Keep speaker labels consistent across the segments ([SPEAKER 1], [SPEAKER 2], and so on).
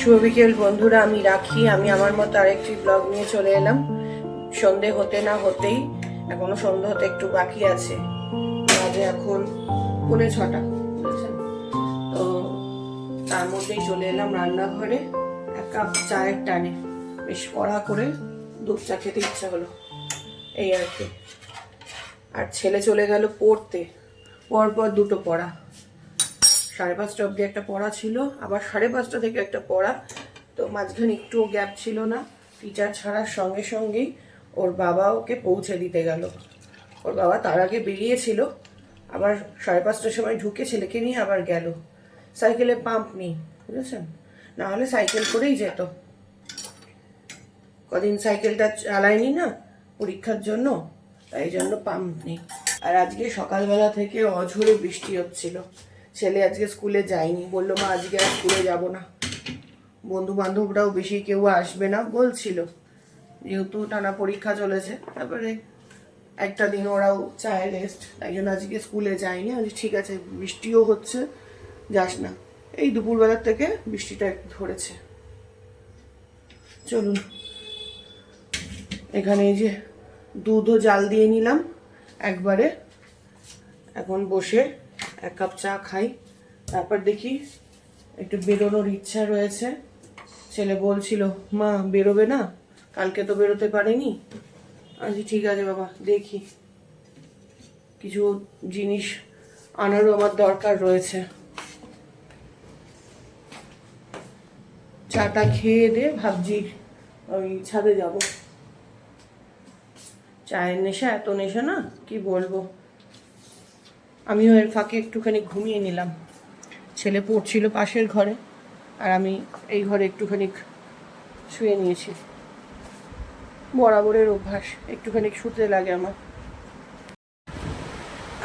[SPEAKER 1] শুভ বিকেল বন্ধুরা, আমি রাখি। আমি আমার মতো আরেকটি ব্লগ নিয়ে চলে এলাম। সন্ধে হতে না হতেই এখনও সন্ধে হতে একটু বাকি আছে। বাজে এখন পৌনে ছটা। বুঝেছেন? তো তার মধ্যেই চলে এলাম রান্নাঘরে। এক কাপ চায়ের টানে। বেশ কড়া করে দুধ চা খেতে ইচ্ছা হলো। এই আর কি। আর ছেলে চলে গেল পড়তে। পরপর দুটো পড়া। সাড়ে পাঁচটা অবধি একটা পড়া ছিল, আবার সাড়ে পাঁচটা থেকে একটা পড়া। তো মাঝখানে একটুও গ্যাপ ছিল না। টিচার ছাড়ার সঙ্গে সঙ্গেই ওর বাবা ওকে পৌঁছে দিতে গেল। ওর বাবা তার আগে বেরিয়েছিল, আবার সাড়ে পাঁচটার সময় ঢুকে ছেলেকে নিয়ে আবার গেল। সাইকেলে পাম্প নেই, বুঝেছেন? না হলে সাইকেল করেই যেত। কদিন সাইকেলটা চালায়নি না পরীক্ষার জন্য, তাই জন্য পাম্প নেই। আর আজকে সকালবেলা থেকে অঝোরে বৃষ্টি হচ্ছিল। ছেলে আজকে স্কুলে যায়নি। বলল, মা, আজকে আর স্কুলে যাব না। বন্ধু বান্ধবরাও বেশি কেউ আসবে না বলছিল। যেহেতু টানা পরীক্ষা চলেছে, তারপরে একটা দিন ওরাও চায় রেস্ট তাই জন্য আজকে স্কুলে যায়নি। আজ ঠিক আছে, বৃষ্টিও হচ্ছে, যাস না। এই দুপুরবেলার থেকে বৃষ্টিটা একটু ধরেছে। চলুন, এখানে এই যে দুধও জাল দিয়ে নিলাম। একবারে এখন বসে এক কাপ চা খাই। তারপর দেখি একটু বেরোনোর ইচ্ছা রয়েছে। ছেলে বলছিল, মা, বেরোবে না? কালকে তো বেরোতে পারেনি? আজ ঠিক আছে বাবা, দেখি। কিছু জিনিস আনারও আমার দরকার রয়েছে। চাটা খেয়ে দে, ভাবছি ওই ছাদে যাব। চায়ের নেশা, এত নেশা না? কি বলব? আমিও এর ফাঁকে একটুখানি ঘুমিয়ে নিলাম। ছেলে পড়ছিল পাশের ঘরে, আর আমি এই ঘরে একটুখানি শুয়ে নিয়েছি। বরাবরের অভ্যাস, একটুখানি শুতে লাগে আমার।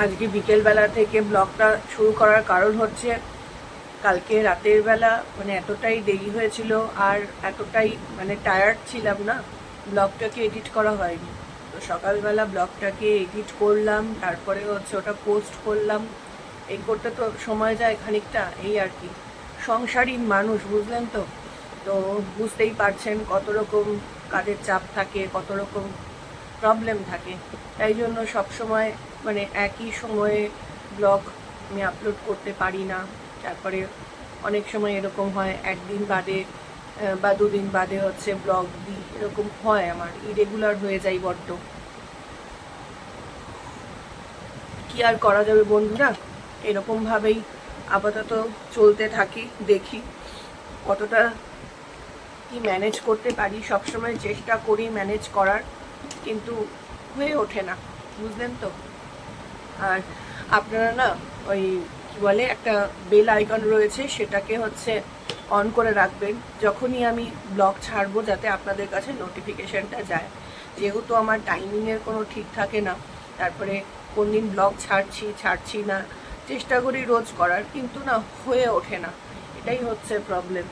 [SPEAKER 1] আজকে বিকেলবেলা থেকে ব্লগটা শুরু করার কারণ হচ্ছে, কালকে রাতের বেলা মানে এতটাই দেরি হয়েছিল, আর এতটাই মানে টায়ার্ড ছিলাম না, ব্লগটাকে এডিট করা হয়নি। তো সকালবেলা ব্লগটাকে এডিট করলাম, তারপরে হচ্ছে ওটা পোস্ট করলাম। এই করতে তো সময় যায় খানিকটা, এই আর কি। সংসারী মানুষ, বুঝলেন তো? তো বুঝতেই পারছেন কত রকম কাজের চাপ থাকে, কত রকম প্রবলেম থাকে। তাই জন্য সব সময় মানে একই সময়ে ব্লগ আমি আপলোড করতে পারি না। তারপরে অনেক সময় এরকম হয়, একদিন বাদে বা দুদিন বাদে হচ্ছে ব্লগ দিই এরকম হয় আমার ইরেগুলার হয়ে যাই বড্ড। কি আর করা যাবে বন্ধুরা? এরকমভাবেই আপাতত চলতে থাকি, দেখি কতটা কি ম্যানেজ করতে পারি। সবসময় চেষ্টা করি ম্যানেজ করার, কিন্তু হয়ে ওঠে না, বুঝলেন তো? আর আপনারা না ওই কি বলে একটা বেল আইকন রয়েছে, সেটাকে হচ্ছে অন করে রাখবেন। যখনই আমি ব্লগ ছাড়বো যাতে আপনাদের কাছে নোটিফিকেশনটা যায়। যেহেতু আমার টাইমিংয়ের কোনো ঠিক থাকে না, তারপরে কোন দিন ব্লগ ছাড়ছি ছাড়ছি না, চেষ্টা করি রোজ করার, কিন্তু না, হয়ে ওঠে না। এটাই হচ্ছে প্রবলেম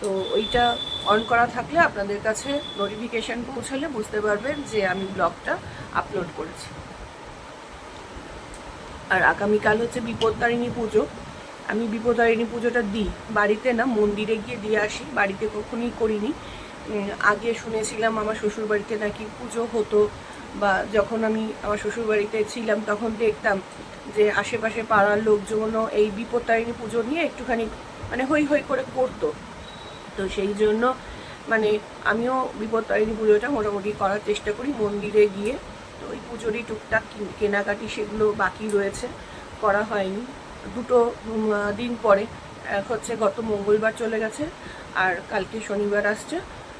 [SPEAKER 1] তো ওইটা অন করা থাকলে আপনাদের কাছে নোটিফিকেশন পৌঁছালে বুঝতে পারবেন যে আমি ব্লগটা আপলোড করেছি। আর আগামীকাল হচ্ছে বিপত্তারিণী পুজো। আমি বিপত্তারিণী পুজোটা দিই। বাড়িতে না, মন্দিরে গিয়ে দিয়ে আসি। বাড়িতে কখনোই করিনি। আগে শুনেছিলাম আমার শ্বশুর বাড়িতে নাকি পুজো হতো বা যখন আমি আমার শ্বশুর বাড়িতে ছিলাম তখন দেখতাম যে আশেপাশে পাড়ার লোকজনও এই বিপত্তারিণী পুজো নিয়ে একটুখানি মানে হই হই করে করতো। তো সেই জন্য মানে আমিও বিপত্তারিণী পুজোটা মোটামুটি করার চেষ্টা করি মন্দিরে গিয়ে। তো ওই পুজোরই টুকটাক কেনাকাটি সেগুলো বাকি রয়েছে। করা হয়নি। দুটো দিন পরে। হচ্ছে গত মঙ্গলবার চলে গেছে আর কালকে শনিবার আসছে।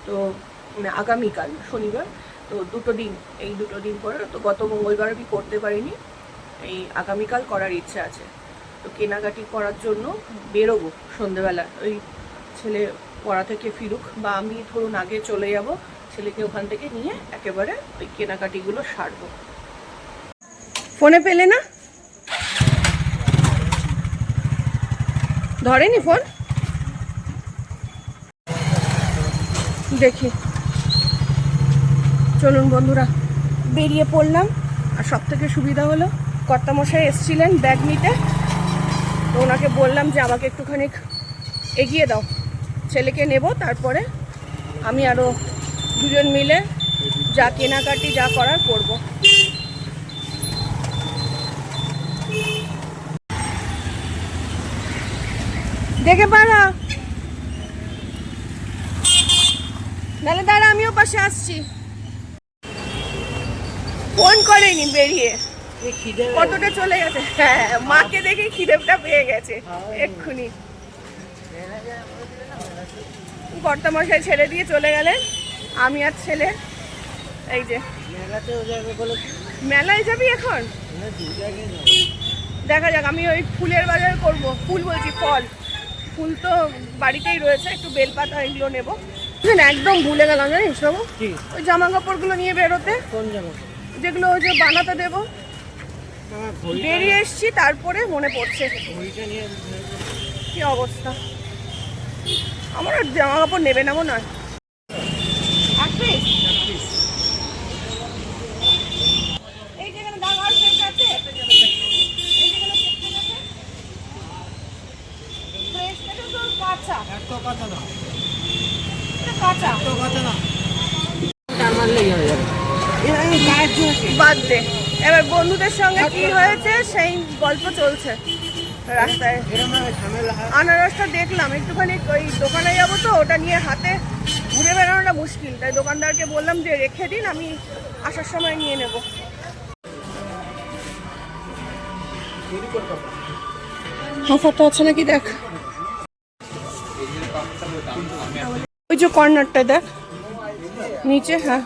[SPEAKER 1] তো আগামীকাল শনিবার। তো দুটো দিন, এই দুটো দিন পরে। তো গত মঙ্গলবার আমি করতে পারিনি। এই আগামীকাল করার ইচ্ছে আছে। তো কেনাকাটি করার জন্য বেরোবো সন্ধেবেলা। ওই ছেলে পড়া থেকে ফিরুক বা আমি ধরুন আগে চলে যাব, ছেলেকে ওখান থেকে নিয়ে একেবারে ওই কেনাকাটিগুলো সারবো। ফোনে পেলে না? ধরেনি ফোন? দেখি। চলুন বন্ধুরা, বেরিয়ে পড়লাম। আর সব থেকে সুবিধা হলো, কর্তামশাই এসছিলেন ব্যাগ নিতে। তো ওনাকে বললাম যে আমাকে একটুখানি এগিয়ে দাও। ছেলেকে নেব, তারপরে আমি আরও দুজন মিলে যা কেনাকাটি, যা করার করব। দেখে পারা। নাহলে দাঁড়া আমিও পাশে আসছি। ফোন করেনি বেরিয়ে। কতটা চলে গেছে। হ্যাঁ মাকে দেখে খিদেপটা পেয়ে গেছে এক্ষুনি। কর্তামশাই ছেড়ে দিয়ে চলে গেলেন আমি আর ছেলে। এই যে। মেলায় যাবি এখন? দেখা যাক আমি ওই ফুলের বাজার করব। ফুল বলছি ফল। ফুল তো বাড়িতেই রয়েছে একটু বেলপাতা এগুলো নেব। না একদম ভুলে গেলাম জানিস বাবু? ওই জামা কাপড়গুলো নিয়ে বেরোতে।
[SPEAKER 2] কোন জামা
[SPEAKER 1] যেগুলো ওই যে বানাতে দেবো। বেরিয়ে এসছি তারপরে মনে পড়ছে। কি অবস্থা? আমার জামা কাপড় নেবে না মনে হয় এক piece? এই যেখানে দাগ আছে, এটা আছে? এই যেখানে section আছে? Fresh, এটা তো এবার বন্ধুদের সঙ্গে কি হয়েছে, সেই গল্প চলছে রাস্তায়। আনারসটা দেখলাম, একটুখানি ওই দোকানে যাব তো, ওটা নিয়ে হাতে ঘুরে বেড়ানোটা মুশকিল। তাই দোকানদারকে বললাম যে, রেখে দিন, আমি আসার সময় নিয়ে নেব। হাফাটা আছে নাকি দেখ। ওই যে কর্নারটা দেখ। নিচে হ্যাঁ।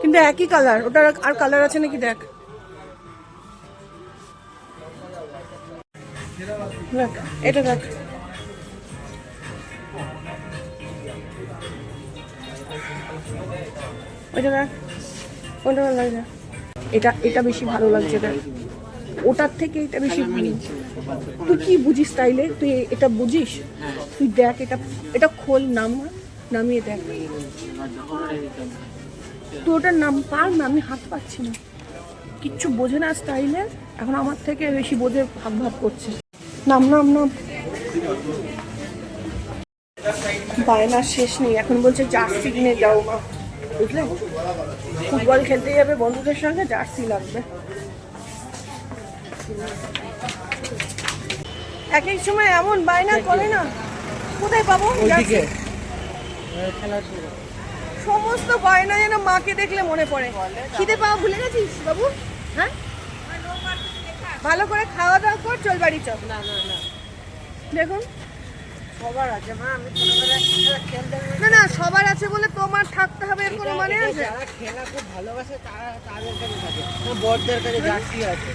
[SPEAKER 1] কিন্তু একই কালার ওটার আর কালার আছে নাকি দেখ। দেখ, এটা দেখ। ওইটা দেখ। কোনটা ভালো লাগছে এটা এটা বেশি ভালো লাগছে, দেখ। ওটার থেকে এটা বেশি ভালো। তুই কি বুঝিস তাইলে? তুই এটা বুঝিস? তুই দেখ, এটা এটা খোল, নাম, নামিয়ে দেখ। তুই ওটার নাম পার, না, আমি হাত পাচ্ছি না। কিচ্ছু বোঝে না স্টাইলে এখন আমার থেকে বেশি বোঝে, ভাব ভাব করছে। নাম নাম নাম। বায়নার শেষ নেই। এখন বলছে, জার্সি কিনে যাও মা। বুঝলে? ফুটবল খেলতে যাবে বন্ধুদের সঙ্গে, জার্সি লাগবে। এক এক সময় এমন বায়না করে না। কোথায় পাবো?
[SPEAKER 2] ওইদিকে?
[SPEAKER 1] সমস্ত বায়না যেন মাকে দেখলে মনে পড়ে। খিদে পাওয়া ভুলে গেছিস বাবু? হ্যাঁ? ভালো করে খাওয়া দাওয়া কর চল বাড়ি চল।
[SPEAKER 2] না না না।
[SPEAKER 1] দেখুন।
[SPEAKER 2] সবার আছে মা আমি ছোটবেলায় খেলা খেলতে
[SPEAKER 1] না না সবার আছে বলে তোমার থাকতে হবে এর কোনো মানে আছে?
[SPEAKER 2] যারা খেলা খুব ভালোবাসে তারা তাদের কাছে থাকে। বড়দের কাছে জার্সি আছে।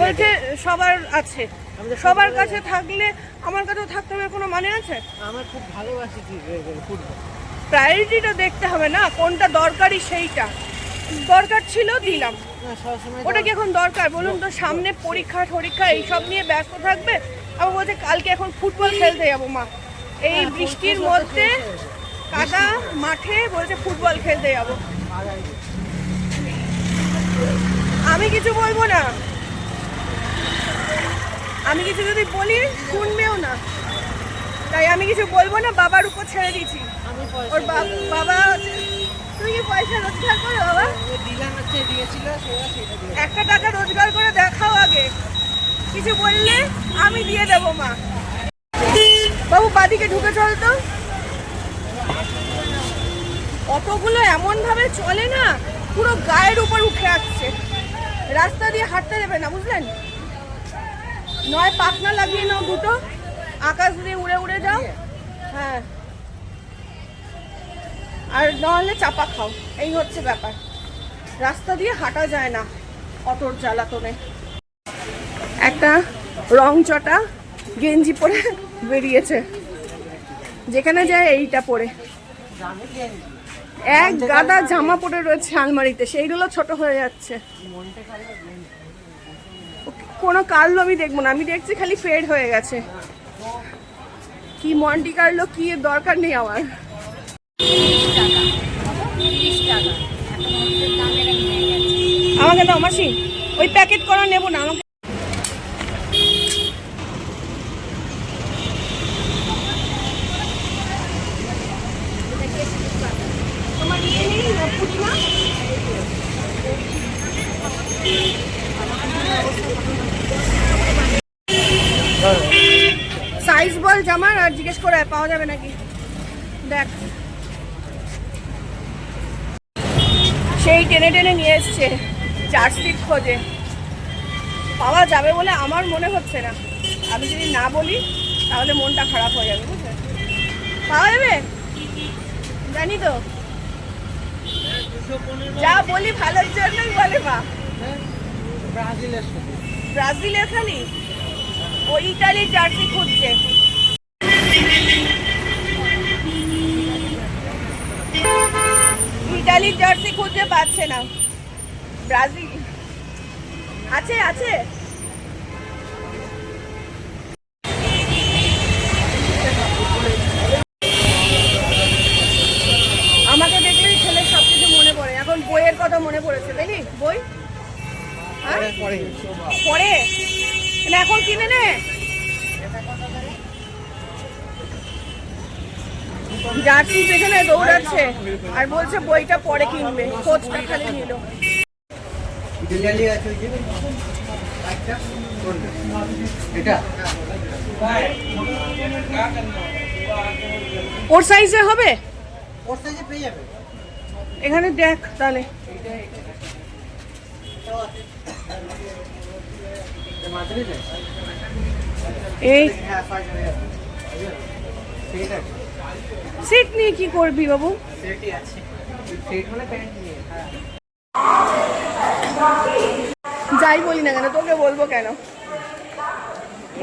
[SPEAKER 1] বলছে সবার আছে। সবার কাছে থাকলে আমার কাছেও থাকতে হবে কোনো মানে আছে?
[SPEAKER 2] আমার খুব ভালোবাসি ফুটবল।
[SPEAKER 1] প্রায়োরিটিটা দেখতে হবে না কোনটা দরকারি সেইটা। দরকার ছিল দিলাম। ওটা কি এখন দরকার? বলুন তো সামনে পরীক্ষা টরীক্ষা এইসব নিয়ে ব্যস্ত থাকবে? আবার বলছে কালকে এখন ফুটবল খেলতে যাব মা। এই
[SPEAKER 2] হ্যাঁ,
[SPEAKER 1] বৃষ্টির মধ্যে কাদা মাঠে বলছে ফুটবল খেলতে যাব। আমি কিছু বলব না। আমি কিছু যদি বলি শুনবেও না। তাই আমি কিছু বলব না বাবার উপর ছেড়ে দিচ্ছি ওর বাবা তুমি কি পয়সা রোজগার করো বাবা? একটা টাকা রোজগার করে দেখাও আগে। কিছু বললে আমি দিয়ে দেব মা। বাবু বাদিকে ঢুকে চল তো। অটোগুলো এমন ভাবে চলে না পুরো গায়ের উপর উঠে আসছে। রাস্তা দিয়ে হাঁটতে দেবে না বুঝলেন? নয় পাখনা লাগিয়ে নাও দুটো। আকাশ দিয়ে উড়ে উড়ে যাও। হ্যাঁ। আর নাহলে চাপা খাও। এই হচ্ছে ব্যাপার। রাস্তা দিয়ে হাঁটা যায় না অটোর জ্বালাতনে। একটা রং চটা গেঞ্জি পরে বেরিয়েছে। যেখানে যায় এইটা পরে। এক গাদা জামা পরে রয়েছে আলমারিতে। সেইগুলো ছোট হয়ে যাচ্ছে। কোনো কার্লো আমি দেখব না আমি দেখছি খালি ফেড হয়ে গেছে কি মন্টি কার্লো কি দরকার নেই আমার আমাকে দাও মাসি, ওই প্যাকেট করা নেব না, আমাকে Thank you. জামার আর জিজ্ঞেস করে পাওয়া যাবে নাকি? দেখ। সেই টেনে টেনে নিয়ে এসছে জার্সির খোঁজে। পাওয়া যাবে বলে আমার মনে হচ্ছে না। আমি যদি না বলি তাহলে মনটা খারাপ হয়ে যাবে বুঝলে? পাওয়া যাবে? জানি তো। যা বলি ভালোর জন্যই বলে বা
[SPEAKER 2] ব্রাজিলের
[SPEAKER 1] খালি? ওই ইটালির জার্সি খুঁজছে। ইটালির জার্সি খুঁজে পাচ্ছে না। ব্রাজিল। আছে আছে। আমাকে দেখলেই ছেলের সব কিছু মনে পড়ে। এখন বইয়ের কথা মনে পড়েছে, তাই বই? হ্যাঁ?
[SPEAKER 2] পরে
[SPEAKER 1] না এখন কিনে নে। জার্সি পেছনে দৌড়াচ্ছে আর বলছে বইটা পরে কিনবে, খোঁজটা খালি নিল। ওর সাইজে হবে? এখানে দেখ তাহলে? এই।
[SPEAKER 2] হ্যাঁ সেট
[SPEAKER 1] নিয়ে কি করবি বাবু?
[SPEAKER 2] সেটই আছে। সেট মানে প্যান্ট নিয়ে হ্যাঁ।
[SPEAKER 1] যাই বলি না কেন তোকে বলব কেন?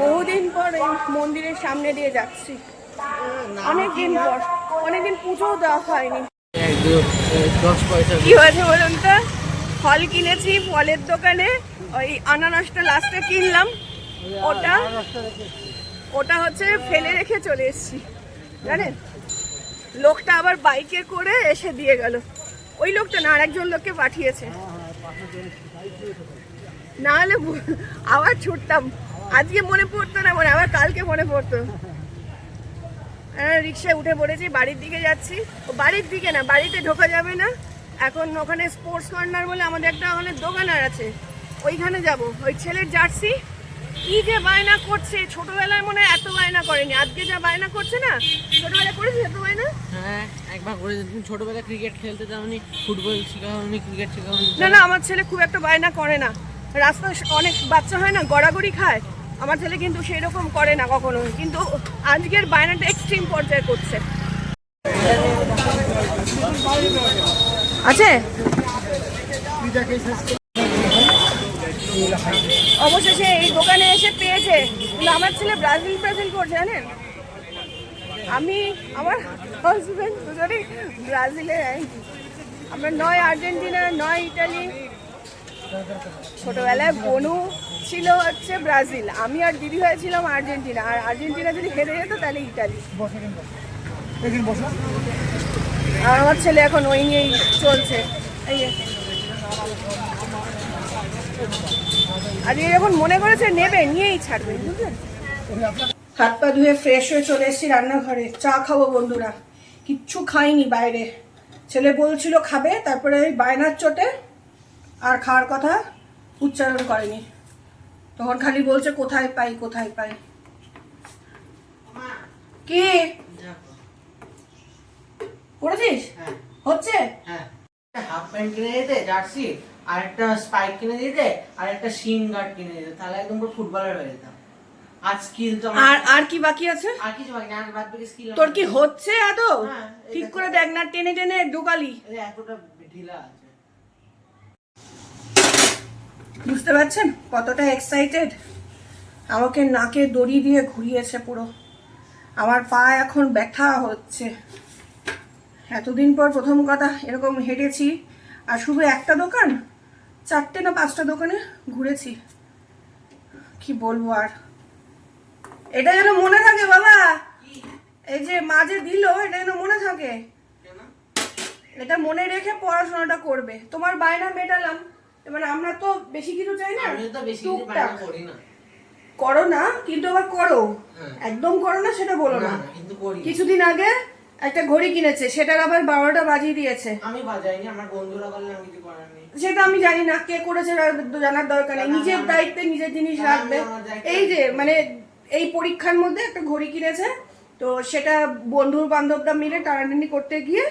[SPEAKER 1] বহুদিন পর এই মন্দিরের সামনে দিয়ে যাচ্ছি। অনেকদিন পর অনেকদিন পুজোও দেওয়া হয়নি। কি হয়েছে বলুন তো? ফল কিনেছি ফলের দোকানে ওই আনারসটা লাস্টে কিনলাম। ওটা ওটা হচ্ছে ফেলে রেখে চলে এসেছি। জানেন? লোকটা আবার বাইকে করে এসে দিয়ে গেল। ওই লোকটা না, আরেকজন লোককে পাঠিয়েছে। না হলে আবার ছুটতাম। আজকে মনে পড়তো না, মনে, আবার কালকে মনে পড়তো। রিক্সায় উঠে পড়েছি, বাড়ির দিকে যাচ্ছি। ও বাড়ির দিকে না, বাড়িতে ঢোকা যাবে না। এখন ওখানে স্পোর্টস কর্নার বলে আমাদের একটা ওখানে দোকানার আছে। ওইখানে যাব। ওই ছেলের জার্সি কি যে বায়না করছে ছোটবেলায় মনে হয় এত বায়না করেনি। আজকে যা বায়না করছে না ছোটবেলায় করেছে এত বায়না?
[SPEAKER 2] হ্যাঁ একবার করে তুমি ছোটবেলায় ক্রিকেট খেলতে যাওনি ফুটবল শেখাওনি ক্রিকেট শেখাওনি?
[SPEAKER 1] না না আমার ছেলে খুব একটা বায়না করে না। রাস্তায় অনেক বাচ্চা হয় না গড়াগড়ি খায়। আমার ছেলে কিন্তু সেই রকম করে না কখনো কিন্তু আজকের বায়নাটা এক্সট্রিম পর্যায়ে করছে। আছে অবশেষে এই দোকানে এসে পেয়েছে। কিন্তু আমার ছেলে ব্রাজিল ব্রাজিল করছে, জানেন? আমি আমার হাজবেন্ড দুজনেই ব্রাজিলের আমরা নয় আর্জেন্টিনা, নয় ইটালি। ছোটবেলায় বনু ছিল হচ্ছে ব্রাজিল। আমি আর দিদি হয়েছিলাম আর্জেন্টিনা। আর আর্জেন্টিনা যদি হেরে যেত, তাহলে ইটালি। আর আমার ছেলে এখন ওই নিয়েই চলছে। এই। আজকে যখন মনে করেছে নেবে নিয়েই বুঝলেন? হাত পা ধুয়ে ফ্রেশ হয়ে চলে এসেছি রান্নাঘরে। চা খাব বন্ধুরা। কিচ্ছু খাইনি বাইরে। ছেলে বলছিল খাবে তারপরে ওই বায়নার চোটে আর খাওয়ার কথা উচ্চারণ করেনি। তখন খালি বলছে কোথায় পাই কোথায় পাই? কি? পড়েছিস?
[SPEAKER 2] হ্যাঁ।
[SPEAKER 1] হচ্ছে?
[SPEAKER 2] হ্যাঁ। হাফ প্যান্ট কিনে জার্সি? আর একটা স্পাইক কিনে দিতে আর একটা শিন গার্ড কিনে দিতে তাহলে একদম পুরো ফুটবলার হয়ে যেতাম। আর স্কিল তো
[SPEAKER 1] আর আর কি বাকি আছে?
[SPEAKER 2] আর কিছু বাকি না বাদ বাকি স্কিল
[SPEAKER 1] তোর কি হচ্ছে আদৌ
[SPEAKER 2] হ্যাঁ,
[SPEAKER 1] ঠিক করে দেখ না টেনে টেনে ঢুকালি।
[SPEAKER 2] এতটা ঢিলা আছে।
[SPEAKER 1] বুঝতে পারছেন? কতটা এক্সাইটেড আমাকে নাকে দড়ি দিয়ে ঘুরিয়েছে পুরো। আমার পা এখন ব্যথা হচ্ছে। এতদিন পর প্রথম কথা এরকম হেঁটেছি। আর শুধু একটা দোকান? চারটে না পাঁচটা দোকানে ঘুরেছি। কি বলব আর? এটা যেন মনে থাকে বাবা। এই যে মাঝে দিল এটা যেন মনে থাকে। এটা মনে রেখে পড়াশোনাটা করবে। তোমার বায়না মেটালাম। এবার আমরা তো বেশি কিছু চাই না। টুকটাক।
[SPEAKER 2] করি না।
[SPEAKER 1] কিন্তু আবার করো।
[SPEAKER 2] হ্যাঁ।
[SPEAKER 1] একদম করো না সেটা বলো
[SPEAKER 2] না।
[SPEAKER 1] কিছুদিন আগে একটা ঘড়ি কিনেছে সেটার আবার বারোটা বাজিয়ে দিয়েছে।
[SPEAKER 2] আমি বাজাইনি আমার বন্ধুরা বললে আমি কিছু করার
[SPEAKER 1] সেটা আমি জানি না কে করেছে জানার দরকার নেই। নিজের দায়িত্বে নিজের জিনিস রাখবে। এই যে মানে এই পরীক্ষার মধ্যে একটা ঘড়ি কিনেছে তো সেটা বন্ধু বান্ধবরা মিলে টানাটানি করতে গিয়ে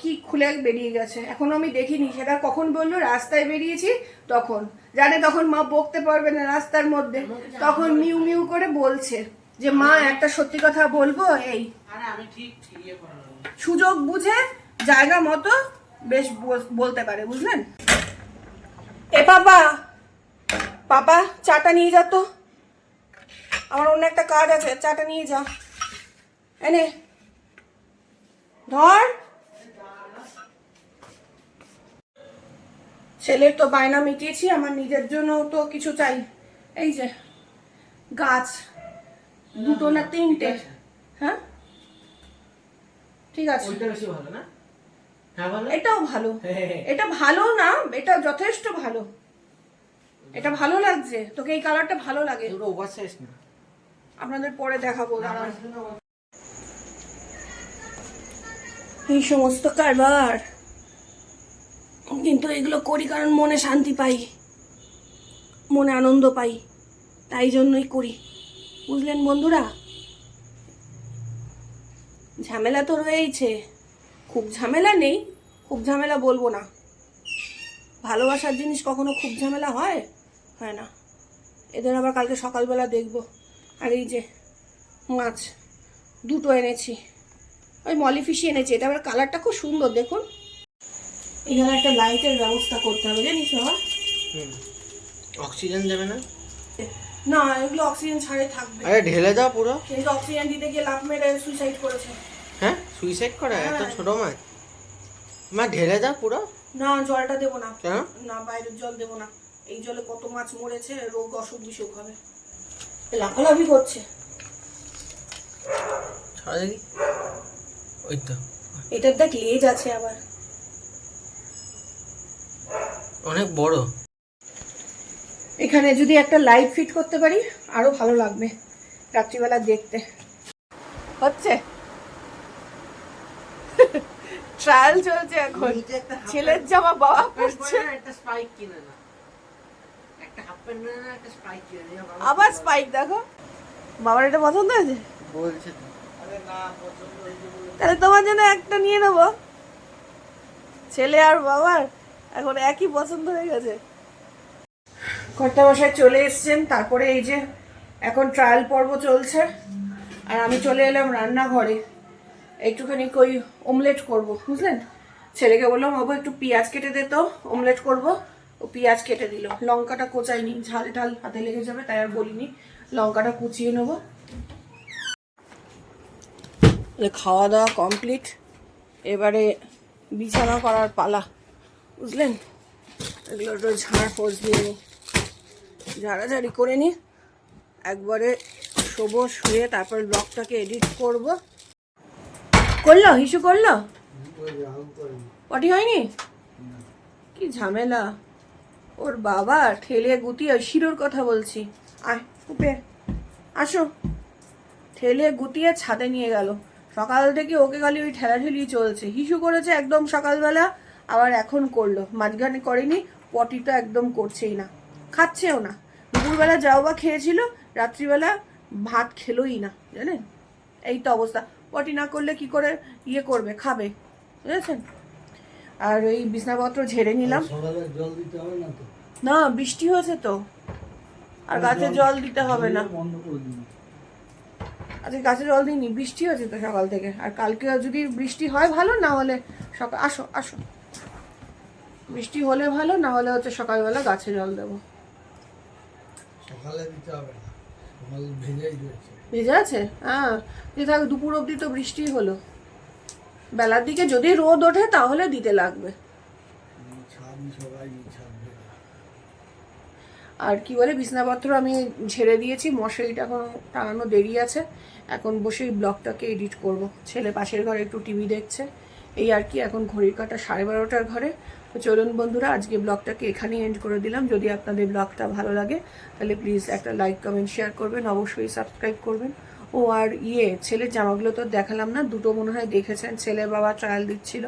[SPEAKER 1] কি খুলে বেরিয়ে গেছে। এখনও আমি দেখিনি সেটা কখন বলল? রাস্তায় বেরিয়েছি তখন। জানে তখন মা বকতে পারবে না রাস্তার মধ্যে। তখন মিউ মিউ করে বলছে যে মা একটা সত্যি কথা বলব এই।
[SPEAKER 2] ইয়ে।
[SPEAKER 1] সুযোগ বুঝে জায়গা মতো বেশ বলতে পারে বুঝলেন? এ বাবা বাবা চাটা নিয়ে যা তো। আমার অন্য একটা কাজ আছে চাটা নিয়ে যা। এনে ধর। ছেলের তো বায়না মিটিয়েছি আমার নিজের জন্য তো কিছু চাই। এই যে গাছ। দুটো না তিনটে। হ্যাঁ? ঠিক আছে।
[SPEAKER 2] ওইটা বেশি ভালো না?
[SPEAKER 1] এটাও ভালো।
[SPEAKER 2] হ্যাঁ।
[SPEAKER 1] এটা ভালো না এটা যথেষ্ট ভালো। এটা ভালো লাগছে। তোকে এই কালারটা ভালো লাগে। আপনাদের পরে দেখাবো দাঁড়ান। এই সমস্ত কারবার। কিন্তু এগুলো করি কারণ মনে শান্তি পাই। মনে আনন্দ পাই। তাই জন্যই করি। বুঝলেন বন্ধুরা? ঝামেলা তো রয়েইছে। খুব ঝামেলা নেই। খুব ঝামেলা বলব না। ভালোবাসার জিনিস কখনো খুব ঝামেলা হয়? হয় না। এদের আবার কালকে সকালবেলা দেখব। আর এই যে মাছ দুটো এনেছি। ওই মলি ফিশি এনেছি। এটা আবার কালারটা খুব সুন্দর দেখুন। এখানে একটা লাইটের ব্যবস্থা করতে হবে জানিস বাবা?
[SPEAKER 2] অক্সিজেন দেবে না?
[SPEAKER 1] না এগুলো অক্সিজেন ছাড়ে থাকবে।
[SPEAKER 2] আরে ঢেলে দাও পুরো।
[SPEAKER 1] কিন্তু অক্সিজেন দিতে গিয়ে লাভ মেরে সুইসাইড করেছে।
[SPEAKER 2] হ্যাঁ সুইসাইড করে এত
[SPEAKER 1] হ্যাঁ।
[SPEAKER 2] ছোট মাছ। মা ঢেলে দাও পুরো।
[SPEAKER 1] না জলটা দেবো না।
[SPEAKER 2] কেন?
[SPEAKER 1] না বাইরের জল দেবো না। এই জলে কত মাছ মরেছে রোগ অসুখ বিসুখ হবে। লাফালাফি করছে।
[SPEAKER 2] ওই তো।
[SPEAKER 1] এটার দেখ লেজ আছে আবার।
[SPEAKER 2] অনেক বড়।
[SPEAKER 1] এখানে যদি একটা লাইট ফিট করতে পারি আরও ভালো লাগবে রাত্রিবেলা দেখতে। হচ্ছে? ট্রায়াল চলছে এখন। ছেলের জামা বাবা পরছে।
[SPEAKER 2] একটা স্পাইক কিনে না। একটা হাফ প্যান্ট না একটা স্পাইক কিনে
[SPEAKER 1] আবার স্পাইক দেখো। বাবার এটা পছন্দ হয়েছে?
[SPEAKER 2] বলছে
[SPEAKER 1] তাহলে তোমার জন্য একটা নিয়ে নেব। ছেলে আর বাবার এখন একই পছন্দ হয়ে গেছে। কর্তা বসায় চলে এসছেন তারপরে এই যে এখন ট্রায়াল পর্ব চলছে। আর আমি চলে এলাম রান্নাঘরে। একটুখানি কই অমলেট করব, বুঝলেন? ছেলেকে বললাম, বাবু, একটু পেঁয়াজ কেটে দে তো অমলেট করব। ও পেঁয়াজ কেটে দিল। লঙ্কাটা কোচাইনি ঝাল ঢাল হাতে লেগে যাবে, তাই আর বলিনি। লঙ্কাটা কুচিয়ে নেব। খাওয়া দাওয়া কমপ্লিট এবারে বিছানা করার পালা, বুঝলেন? এগুলো একটু ঝাড় পোষ দিয়ে নিই ঝাড়াঝাড়ি করে নিই একবারে শোবো, শুয়ে তারপর ব্লগটাকে এডিট করব। করল? হিসু করল? পটি হয়নি? কি ঝামেলা। ওর বাবা ঠেলে গুটিয়ে শিরোর কথা বলছি। আয় আসো। ঠেলে গুটিয়ে ছাদে নিয়ে গেল। সকাল থেকে ওকে খালি ওই ঠেলাঠেলি চলছে। হিসু করেছে একদম সকালবেলা, আবার এখন করল। মাঝখানে করেনি পটি তো একদম করছেই না। খাচ্ছেও না। দুপুরবেলা যাও বা খেয়েছিল, রাত্রিবেলা ভাত খেলোই না, জানেন? এই তো অবস্থা। পটি না করলে কি করে ইয়ে করবে খাবে বুঝেছেন? আর ওই বিছনাপত্র ঝেড়ে নিলাম।
[SPEAKER 3] না
[SPEAKER 1] বৃষ্টি হয়েছে তো। আর গাছে জল দিতে হবে না। আজকে গাছে জল দিইনি বৃষ্টি হয়েছে তো সকাল থেকে। আর কালকে যদি বৃষ্টি হয় ভালো না হলে সকাল আসো আসো। বৃষ্টি হলে ভালো না হলে হচ্ছে সকালবেলা গাছে জল দেবো।
[SPEAKER 3] সকালে দিতে হবে না। ভেজেই রয়েছে।
[SPEAKER 1] ভেজে আছে? হ্যাঁ যে থাক, দুপুর অবধি তো বৃষ্টি হলো। বেলার দিকে যদি রোদ ওঠে, তাহলে দিতে লাগবে। আর কি বলে, বিছনাপত্র আমি ঝেড়ে দিয়েছি, মশারিটা এখন টাঙানো দেরি আছে। এখন বসে এই ব্লগটাকে এডিট করব। ছেলে পাশের ঘরে একটু টিভি দেখছে। এই আর কি, এখন ঘড়ির কাটা সাড়ে বারোটার ঘরে। তো চলুন বন্ধুরা, আজকে ব্লগটাকে এখানেই এন্ড করে দিলাম। যদি আপনাদের ব্লগটা ভালো লাগে, তাহলে প্লিজ একটা লাইক কমেন্ট শেয়ার করবেন। অবশ্যই সাবস্ক্রাইব করবেন। ও আর ইয়ে ছেলের জামাগুলো তো দেখালাম না। দুটো মনে হয় দেখেছেন। ছেলের বাবা ট্রায়াল দিচ্ছিল,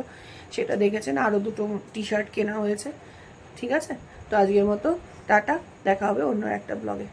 [SPEAKER 1] সেটা দেখেছেন। আরও দুটো টি শার্ট কেনা হয়েছে। ঠিক আছে? তো আজকের মতো, টাটা। দেখা হবে অন্য একটা ব্লগে।